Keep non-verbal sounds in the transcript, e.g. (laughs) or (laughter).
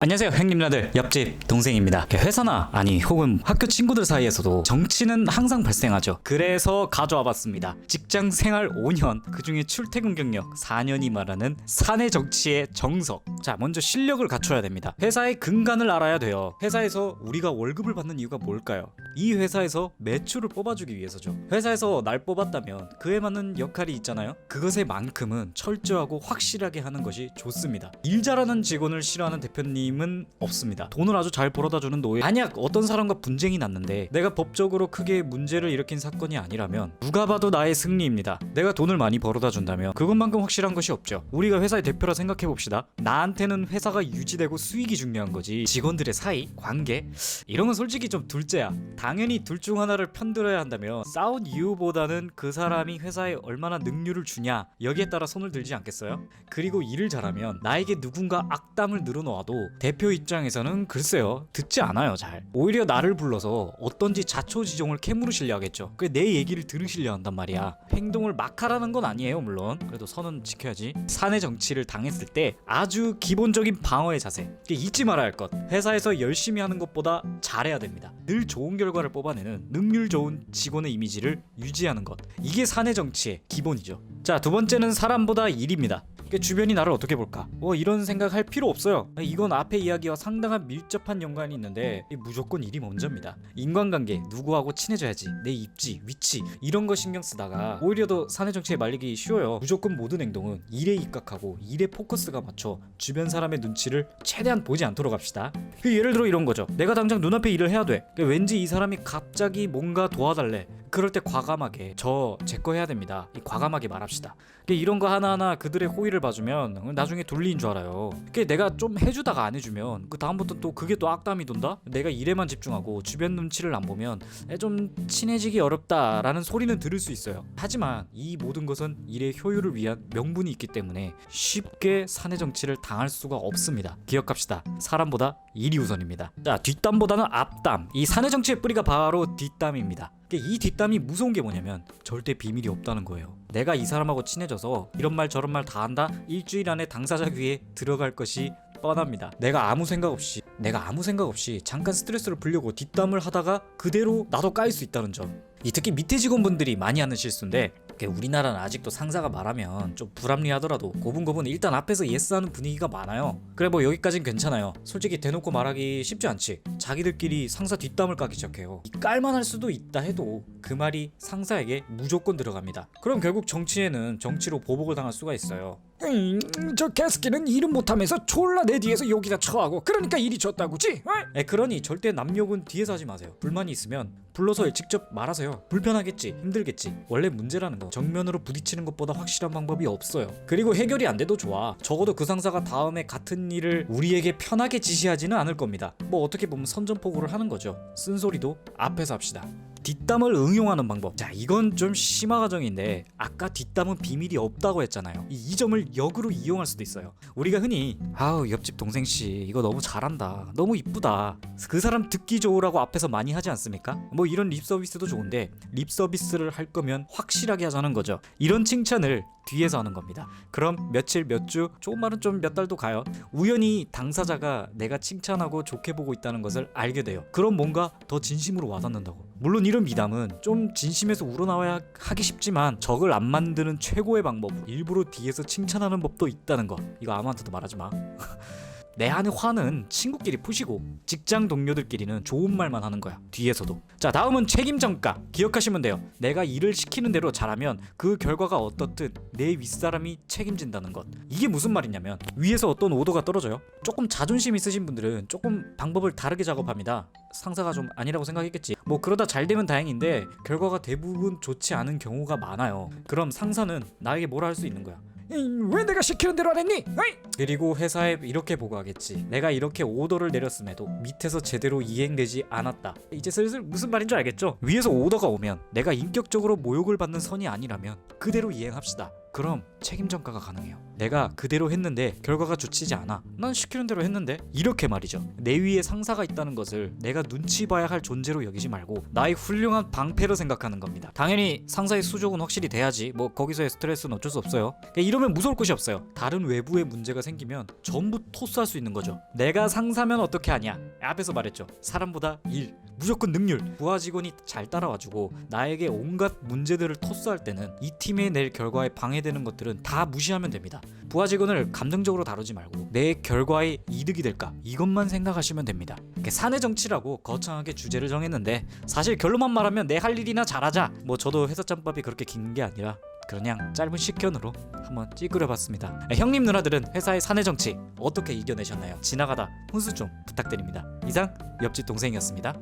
안녕하세요 형님 나들. 옆집 동생입니다. 회사나 아니 혹은 학교 친구들 사이에서도 정치는 항상 발생하죠. 그래서 가져와 봤습니다. 직장 생활 5년 그중에 출퇴근 경력 4년이 말하는 사내 정치의 정석. 자 먼저 실력을 갖춰야 됩니다. 회사의 근간을 알아야 돼요. 회사에서 우리가 월급을 받는 이유가 뭘까요 이 회사에서 매출을 뽑아주기 위해서죠. 회사에서 날 뽑았다면 그에 맞는 역할이 있잖아요. 그것의 만큼은 철저하고 확실하게 하는 것이 좋습니다. 일 잘하는 직원을 싫어하는 대표님은 없습니다. 돈을 아주 잘 벌어다 주는 노예. 만약 어떤 사람과 분쟁이 났는데 내가 법적으로 크게 문제를 일으킨 사건이 아니라면 누가 봐도 나의 승리입니다. 내가 돈을 많이 벌어다 준다면 그것만큼 확실한 것이 없죠. 우리가 회사의 대표라 생각해 봅시다. 나한테는 회사가 유지되고 수익이 중요한 거지. 직원들의 사이 관계 이런 건 솔직히 좀 둘째야 당연히 둘 중 하나를 편들어야 한다면 싸운 이유보다는 그 사람이 회사에 얼마나 능률을 주냐 여기에 따라 손을 들지 않겠어요? 그리고 일을 잘하면 나에게 누군가 악담을 늘어놓아도 대표 입장에서는 글쎄요 듣지 않아요 잘. 오히려 나를 불러서 어떤지 자초지종을 캐물으시려 하겠죠. 그내 얘기를 들으시려 한단 말이야. 행동을 막 하라는 건 아니에요 물론. 그래도 선은 지켜야지. 사내 정치를 당했을 때 아주 기본적인 방어의 자세. 잊지 말아야 할 것. 회사에서 열심히 하는 것보다 잘해야 됩니다. 늘 좋은 결과 를 뽑아내는 능률 좋은 직원의 이미지를 유지하는 것. 이게 사내 정치의 기본이죠. 자 두 번째는 사람보다 일입니다 그 주변이 나를 어떻게 볼까? 뭐 이런 생각 할 필요 없어요. 이건 앞에 이야기와 상당한 밀접한 연관이 있는데 무조건 일이 먼저입니다. 인간관계 누구하고 친해져야지 내 입지 위치 이런 거 신경 쓰다가 오히려 더 사내 정치에 말리기 쉬워요. 무조건 모든 행동은 일에 입각하고 일에 포커스가 맞춰 주변 사람의 눈치를 최대한 보지 않도록 합시다. 그 예를 들어 이런 거죠. 내가 당장 눈앞에 일을 해야 돼. 그 왠지 이 사람이 갑자기 뭔가 도와달래. 그럴 때 과감하게 저 제 거 해야 됩니다. 이 과감하게 말합시다. 그 이런 거 하나하나 그들의 호의를 봐주면 나중에 둘리인 줄 알아요. 그 내가 좀 해주다가 안 해주면 그 다음부터 또 그게 또 악담이 돈다? 내가 일에만 집중하고 주변 눈치를 안 보면 에, 좀 친해지기 어렵다라는 소리는 들을 수 있어요. 하지만 이 모든 것은 일의 효율을 위한 명분이 있기 때문에 쉽게 사내 정치를 당할 수가 없습니다. 기억합시다. 사람보다 일이 우선입니다. 자 뒷담보다는 앞담. 이 사내 정치의 뿌리가 바로 뒷담입니다. 이 뒷담이 무서운 게 뭐냐면 절대 비밀이 없다는 거예요. 내가 이 사람하고 친해져서 이런 말 저런 말 다 한다. 일주일 안에 당사자 귀에 들어갈 것이 뻔합니다. 내가 아무 생각 없이 내가 아무 생각 없이 잠깐 스트레스를 풀려고 뒷담을 하다가 그대로 나도 까일 수 있다는 점. 이 특히 밑에 직원분들이 많이 하는 실수인데 우리나라는 아직도 상사가 말하면 좀 불합리하더라도 고분고분 일단 앞에서 예스하는 분위기가 많아요. 그래 뭐 여기까진 괜찮아요. 솔직히 대놓고 말하기 쉽지 않지. 자기들끼리 상사 뒷담을 까기 시작해요. 이 깔만할 수도 있다 해도 그 말이 상사에게 무조건 들어갑니다. 그럼 결국 정치에는 정치로 보복을 당할 수가 있어요. 음, 저 개스키는 일은 못하면서 졸라 내 뒤에서 욕이나 처하고 그러니까 일이 졌다고지? 어? 에 그러니 절대 남 욕은 뒤에서 하지 마세요. 불만이 있으면 불러서 직접 말하세요. 불편하겠지, 힘들겠지. 원래 문제라는 거 정면으로 부딪히는 것보다 확실한 방법이 없어요. 그리고 해결이 안 돼도 좋아. 적어도 그 상사가 다음에 같은 일을 우리에게 편하게 지시하지는 않을 겁니다. 뭐 어떻게 보면 선전포고를 하는 거죠. 쓴소리도 앞에서 합시다. 뒷담을 응용하는 방법. 자, 이건 좀 심화 과정인데 아까 뒷담은 비밀이 없다고 했잖아요. 이, 이 점을 역으로 이용할 수도 있어요. 우리가 흔히 아우 옆집 동생 씨 이거 너무 잘한다. 너무 이쁘다. 그 사람 듣기 좋으라고 앞에서 많이 하지 않습니까? 뭐 이런 립 서비스도 좋은데 립 서비스를 할 거면 확실하게 하자는 거죠. 이런 칭찬을 뒤에서 하는 겁니다. 그럼 며칠 몇 주, 말은 좀 몇 달도 가요. 우연히 당사자가 내가 칭찬하고 좋게 보고 있다는 것을 알게 돼요. 그럼 뭔가 더 진심으로 와닿는다고. 물론 이런 미담은 좀 진심에서 우러나와야 하기 쉽지만 적을 안 만드는 최고의 방법. 일부러 뒤에서 칭찬하는 법도 있다는 거. 이거 아무한테도 말하지 마. (laughs) 내 안의 화는 친구끼리 푸시고 직장 동료들끼리는 좋은 말만 하는 거야 뒤에서도. 자 다음은 책임 전가. 기억하시면 돼요. 내가 일을 시키는 대로 잘하면 그 결과가 어떻든 내 윗사람이 책임진다는 것. 이게 무슨 말이냐면 위에서 어떤 오더가 떨어져요. 조금 자존심 있으신 분들은 조금 방법을 다르게 작업합니다. 상사가 좀 아니라고 생각했겠지. 뭐 그러다 잘 되면 다행인데 결과가 대부분 좋지 않은 경우가 많아요. 그럼 상사는 나에게 뭐라 할 수 있는 거야 음, 왜 내가 시키는 대로 안 했니? 어이? 그리고 회사에 이렇게 보고하겠지. 내가 이렇게 오더를 내렸음에도 밑에서 제대로 이행되지 않았다. 이제 슬슬 무슨 말인 줄 알겠죠? 위에서 오더가 오면 내가 인격적으로 모욕을 받는 선이 아니라면 그대로 이행합시다. 그럼 책임 전가가 가능해요. 내가 그대로 했는데 결과가 좋지지 않아. 난 시키는 대로 했는데 이렇게 말이죠. 내 위에 상사가 있다는 것을 내가 눈치 봐야 할 존재로 여기지 말고 나의 훌륭한 방패로 생각하는 겁니다. 당연히 상사의 수족은 확실히 돼야지. 뭐 거기서의 스트레스는 어쩔 수 없어요. 그러니까 이러면 무서울 것이 없어요. 다른 외부의 문제가 생기면 전부 토스할 수 있는 거죠. 내가 상사면 어떻게 하냐? 앞에서 말했죠. 사람보다 일 무조건 능률 부하 직원이 잘 따라와주고 나에게 온갖 문제들을 토스할 때는 이 팀에 낼 결과에 방해되 는 것들은 다 무시하면 됩니다 부하 직원을 감정적으로 다루지 말고 내 결과에 이득이 될까 이것만 생각하시면 됩니다 사내 정치라고 거창하게 주제를 정했는데 사실 결론만 말하면 내 할 일이나 잘하자 뭐 저도 회사 짬밥이 그렇게 긴 게 아니라 그냥 짧은 식견으로 한번 찌그려봤습니다. 네, 형님 누나들은 회사의 사내 정치 어떻게 이겨내셨나요? 지나가다 훈수 좀 부탁드립니다. 이상 옆집 동생이었습니다.